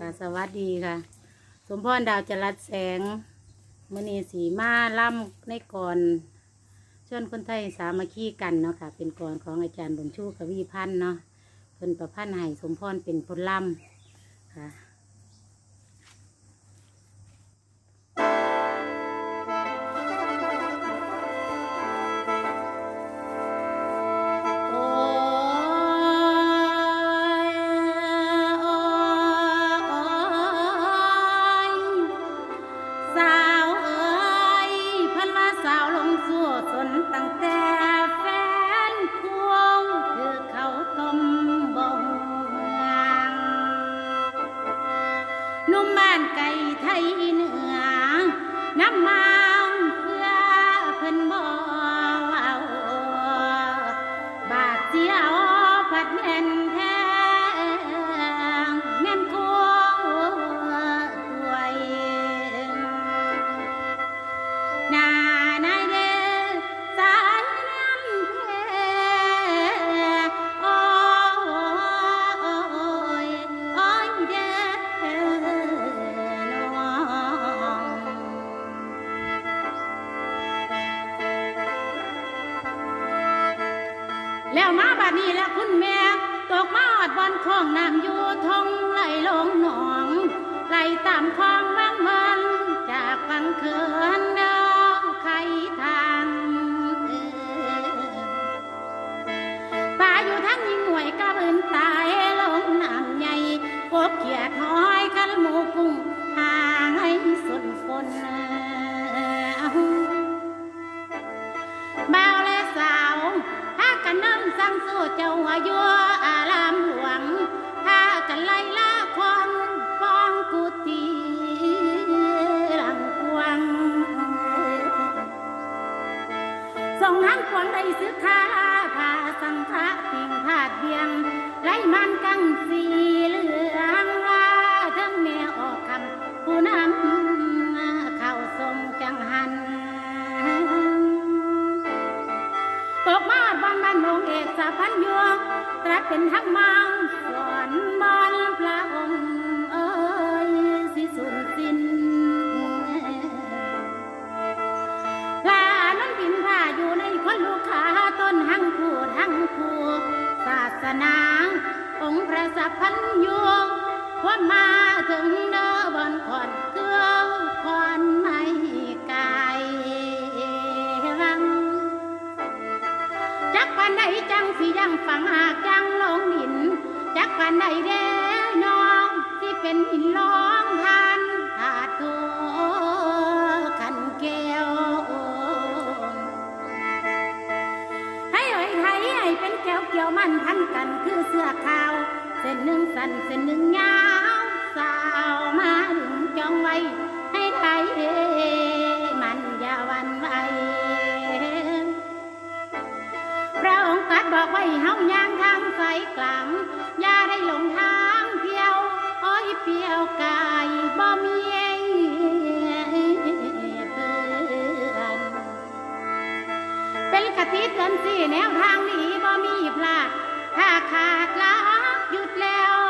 ค่ะสวัสดีค่ะ สมพรดาวจรัสแสงมณีสีมาล่ำในก่อนชวนคนไทยสามัคคีกันเนาะค่ะ เป็นก่อนของอาจารย์บุญชูกวีพันธ์เนาะเพิ่นประพันธ์ให้สมพรเป็นพลล่ำค่ะานไก่ไทยเหนือน้ำมาเพื่อเพิ่นบ่เว้าบาดเสียวผัดแน่น แล้วมาบานี้แล้วคุณแม่ตกมาอดบอนของน้ำอยู่ทงไหลลงหนองไหลตามคลองบางมัน เจ้าหัวยัวอารามหลวงพากันไล่ล่าความฟองกุฏิหลังกวางส่งหางกวางได้ซื้อคาพาสังฆะติ่งพาดเบียงไล่มา พันยวงตรัสเป็นธรรมังสอนบอนพระองค์เอ้ยสิสุนสิ้นพระนั้นบินพาอยู่ในคนลูกค้าต้นหังผูดหังผูศาสนา องค์พระสัพพันยวงว่ามาถึงเด้อบอนขอนเกลือ จันใดจังสิยังฝังหากจังลงหิน จักปันใดเด้น้องที่เป็นหินร้องทานถาดโทขันแก้วให้เอ่ยให้ให้เป็นแก้วเกี่ยวมันพันกันคือเสื้อขาว เส้นหนึ่งสั้นเส้นหนึ่งยาว ราองค์ตัดบอกไว้เฮาย่างทางสายกลางอย่าได้หลงทางเพียวอ้อยเพียวกายบ่มีเป็นกติเตือนสี่แนวทางนี้บ่มีพลาดถ้าขาดละหยุดแล้ว